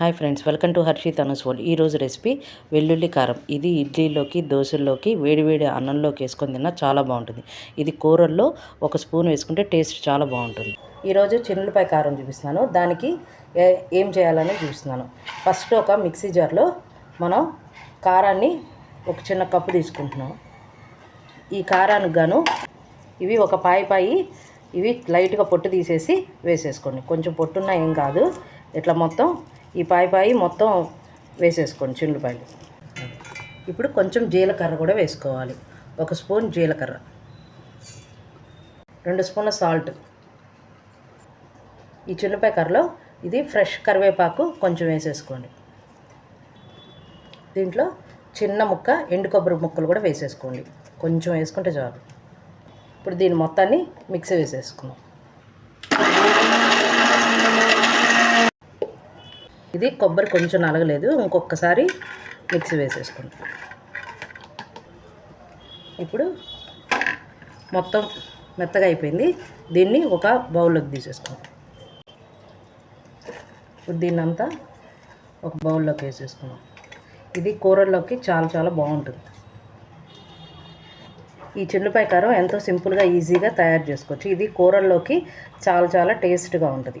Hi friends welcome to Harshi Tanus ఈరోజు recipe వెల్లుల్లి కారం. ఇది ఇడ్లీలోకి దోశల్లోకి వేడివేడి అన్నంలోకి వేసుకొని తిన్నా చాలా బాగుంటుంది. ఇది కూరల్లో ఒక స్పూన్ వేసుకుంటే టేస్ట్ చాలా బాగుంటుంది. ఈరోజు చిన్నులపై కారం చూపిస్తున్నాను. దానికి ఏ- ఏం చేయాలని చూపిస్తున్నాను. ఫస్ట్ ఒక మిక్సీ జార్లో మనం కారాన్ని ఒక చిన్న కప్పు తీసుకుంటున్నాం. ఈ కారానికి గాను ఇవి ఒక పాయి పాయి ఇవి లైట్గా పొట్టు తీసేసి వేసేసుకోండి. కొంచెం పొట్టున్నా ఏం కాదు. ఇట్లా మొత్తం ఈ పాయి పాయి మొత్తం వేసేసుకోండి చిల్లుపాయలు ఇప్పుడు కొంచెం జీలకర్ర కూడా వేసుకోవాలి. ఒక స్పూన్ జీలకర్ర. రెండు స్పూన్ల సాల్ట్. ఈ చిన్నపాయ కర్రలో ఇది ఫ్రెష్ కరివేపాకు కొంచెం వేసేసుకోండి. దీంట్లో చిన్న ముక్క ఎండు కొబ్బరి ముక్కలు కూడా వేసేసుకోండి. కొంచెం వేసుకుంటే చాలు. ఇప్పుడు దీని మొత్తాన్ని మిక్సీ వేసేసుకున్నాం ఇది కొబ్బరి కొంచెం నలగలేదు ఇంకొకసారి మిక్సీ వేసేసుకుంటాం ఇప్పుడు మొత్తం మెత్తగా అయిపోయింది. దీన్ని ఒక బౌల్లోకి తీసేసుకుంటాం ఇప్పుడు దీన్ని అంతా ఒక బౌల్లోకి వేసేసుకున్నాం ఇది కూరల్లోకి చాలా చాలా బాగుంటుంది. ఈ చిల్లిపాయ కారం ఎంతో సింపుల్గా ఈజీగా తయారు చేసుకోవచ్చు. ఇది కూరల్లోకి చాలా చాలా టేస్ట్గా ఉంటుంది.